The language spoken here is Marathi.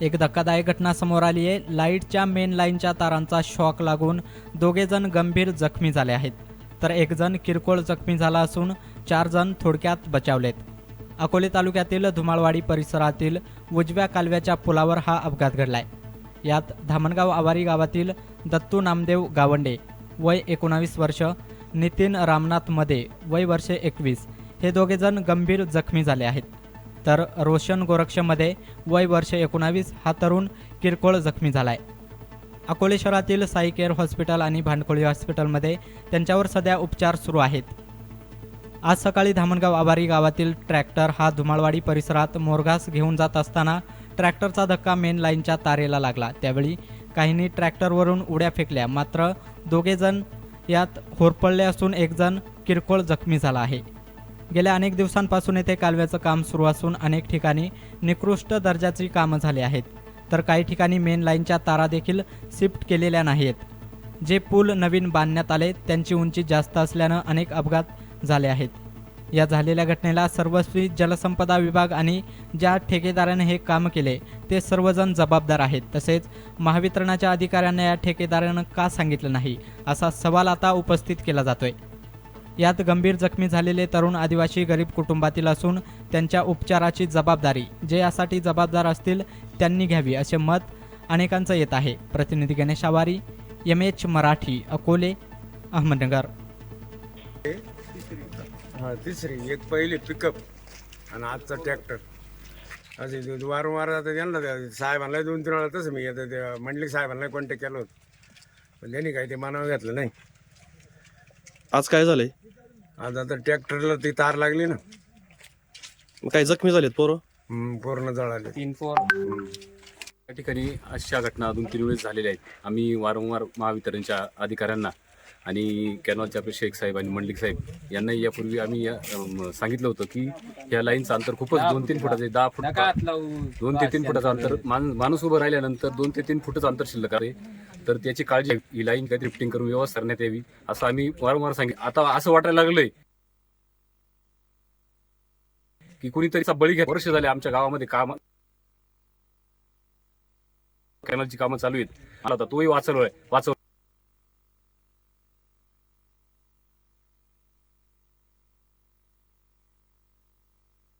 एक धक्कादायक घटना समोर आली आहे. लाईटच्या मेन लाईनच्या तारांचा शॉक लागून दोघेजण गंभीर जखमी झाले आहेत. तर एक जण किरकोळ जखमी झाला असून चार जण थोडक्यात बचावलेत. अकोले तालुक्यातील धुमाळवाडी परिसरातील उजव्या कालव्याच्या पुलावर हा अपघात घडलाय. यात धामणगाव आवारी गावातील दत्तू नामदेव गावंडे वय एकोणावीस वर्ष नितीन रामनाथमध्ये वय वर्षे एकवीस हे दोघेजण गंभीर जखमी झाले आहेत. तर रोशन गोरक्षमध्ये वय वर्ष एकोणावीस हा तरुण किरकोळ जखमी झालाय. अकोले शहरातील साई केअर हॉस्पिटल आणि भांडकोळी हॉस्पिटलमध्ये त्यांच्यावर सध्या उपचार सुरू आहेत. आज सकाळी धामणगाव आभारी गावातील ट्रॅक्टर हा धुमाळवाडी परिसरात मोरघास घेऊन जात असताना ट्रॅक्टरचा धक्का मेन लाईनच्या तारेला लागला. त्यावेळी काहींनी ट्रॅक्टरवरून उड्या फेकल्या मात्र दोघेजण यात होरपळले असून एकजण किरकोळ जखमी झाला आहे. गेल्या अनेक दिवसांपासून येथे कालव्याचं काम सुरू असून अनेक ठिकाणी निकृष्ट दर्जाची कामं झाली आहेत. तर काही ठिकाणी मेन लाईनच्या तारा देखील शिफ्ट केलेल्या नाहीत जे पूल नवीन बांधण्यात आले त्यांची उंची जास्त असल्यानं अनेक अपघात झाले आहेत. या झालेल्या घटनेला सर्वस्वी जलसंपदा विभाग आणि ज्या ठेकेदाराने हे काम केले ते सर्वजण जबाबदार आहेत. तसेच महावितरणाच्या अधिकाऱ्यांना या ठेकेदारानं का सांगितलं नाही असा सवाल आता उपस्थित केला जातोय. यात गंभीर जखमी झालेले तरुण आदिवासी गरीब कुटुंबातील असून त्यांच्या उपचाराची जबाबदारी जे यासाठी जबाबदार असतील त्यांनी घ्यावी असे मत अनेकांचं येत आहे. प्रतिनिधी गणेश आवारी एम एच मराठी अकोले अहमदनगर. हा तिसरी एक पहिली पिकअप आणि आजचा ट्रॅक्टर असे ते वारंवार आता त्यांना त्या साहेबांना दोन तीन वेळा तसं मी त्या मंडलिक साहेबांना कॉन्टॅक्ट केलं होतं. पण त्यांनी काही ते मनावर घेतलं नाही. आज काय झालंय? आज आता ट्रॅक्टरला ती तार लागली ना. मग काही जखमी झालेत पोरं? हम्म, पूर्ण जळाले. तीन फोर या ठिकाणी अशा घटना दोन तीन वेळेस झालेल्या आहेत. आम्ही वारंवार महावितरणच्या अधिकाऱ्यांना आणि कॅनॉलचे आपले शेख साहेब आणि मंडलिक साहेब यांना यापूर्वी आम्ही या, अम, सांगितलं होतं की या लाईनचं अंतर खूपच दोन तीन फुटाचं आहे. दहा फूट दोन ते तीन फुटाचं अंतर. मान माणूस उभं राहिल्यानंतर दोन ते तीन फुटाचं अंतर शिल्लक आहे. तर त्याची काळजी ही लाईन काहीतरी फिटिंग करून व्यवस्था करण्यात यावी असं आम्ही वारंवार सांगितलं आता असं वाटायला लागलंय की कुणीतरी असा बळी घ्या वर्ष झाले आमच्या गावामध्ये काम कॅनलची कामं चालू आहेत. मला आता तोही वाचवलोय वाचव